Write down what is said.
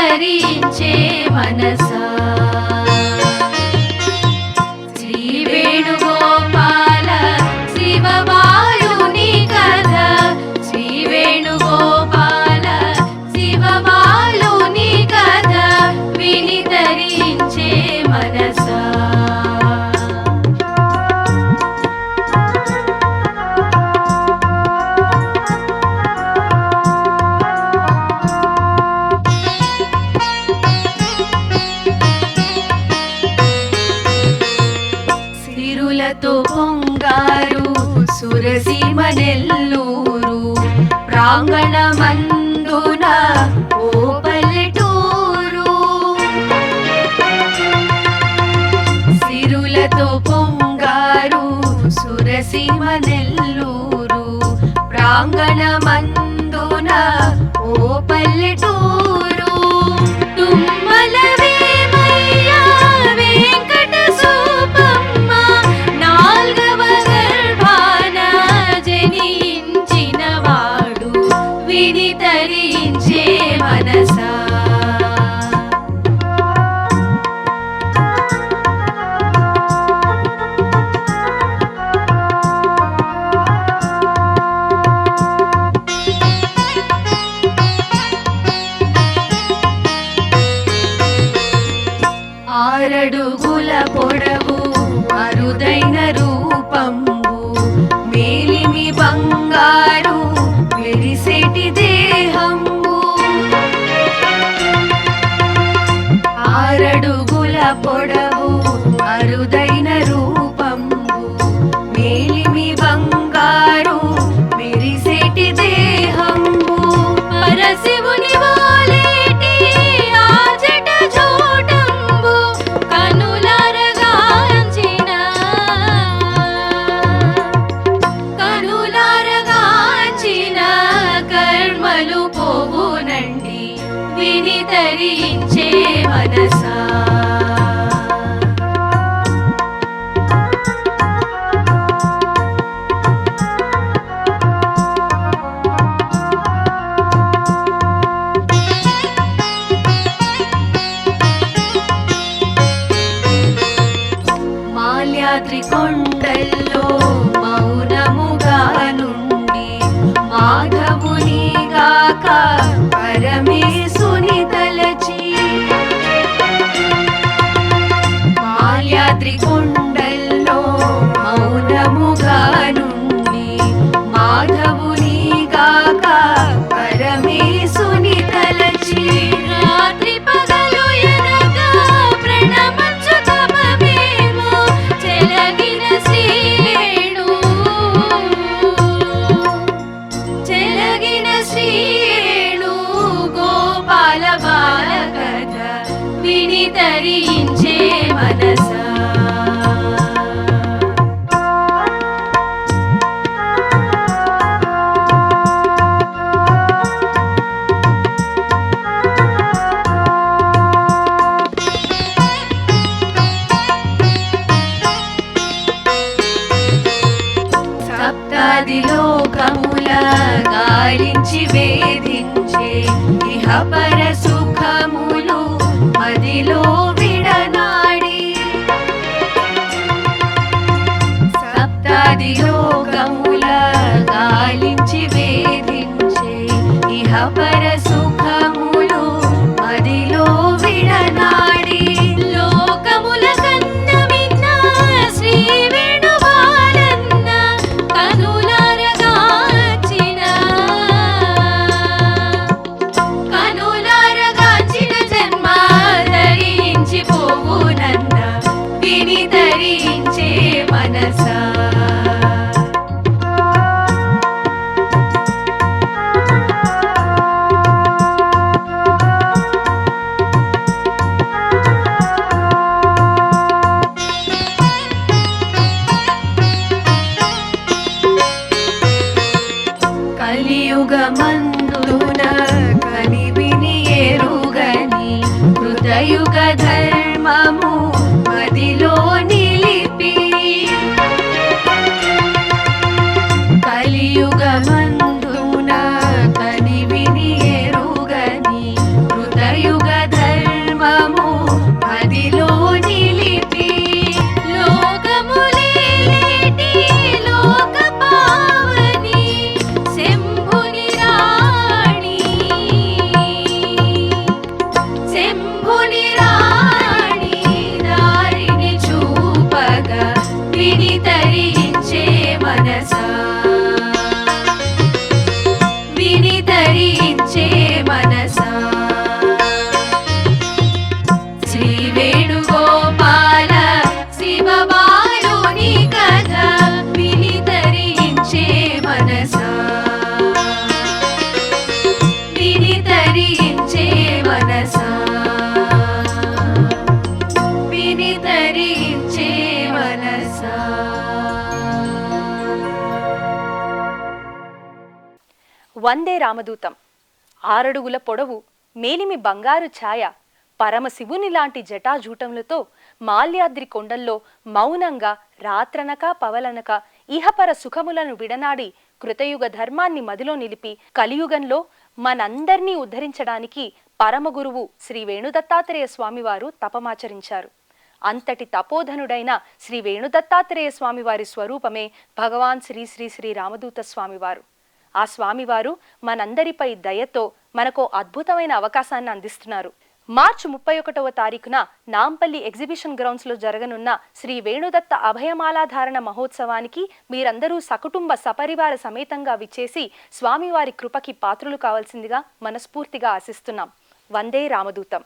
ధరించే మనసా. నెల్లూరు నెల్లూరు ప్రాంగణమందున ఓ పల్లెటూరు. సిరులతో పొంగారు సురసీమ నెల్లూరు ప్రాంగణమందున ఓ పల్లెటూరు. తుమ్మల on ధరించే మనసా. గాలించి వేధించే ఇహపర సుఖము योग casa. money వందే రామదూతం. ఆరడుగుల పొడవు మేలిమి బంగారు ఛాయ పరమశివునిలాంటి జటాజూటములతో మాల్యాద్రి కొండల్లో మౌనంగా రాత్రనక పవలనక ఇహపర సుఖములను విడనాడి కృతయుగ ధర్మాన్ని మదిలో నిలిపి కలియుగంలో మనందర్నీ ఉద్ధరించడానికి పరమగురువు శ్రీ వేణుదత్తాత్రేయ స్వామివారు తపమాచరించారు. అంతటి తపోధనుడైన శ్రీ వేణుదత్తాత్రేయ స్వామివారి స్వరూపమే భగవాన్ శ్రీ శ్రీ శ్రీ రామదూత స్వామివారు. ఆ స్వామివారు మనందరిపై దయతో మనకు అద్భుతమైన అవకాశాన్ని అందిస్తున్నారు. మార్చి ముప్పై ఒకటవ తారీఖున నాంపల్లి ఎగ్జిబిషన్ గ్రౌండ్స్లో జరగనున్న శ్రీ వేణుదత్త అభయమాలాధారణ మహోత్సవానికి మీరందరూ సకుటుంబ సపరివార సమేతంగా విచ్చేసి స్వామివారి కృపకి పాత్రులు కావాల్సిందిగా మనస్ఫూర్తిగా ఆశిస్తున్నాం. వందే రామదూతం.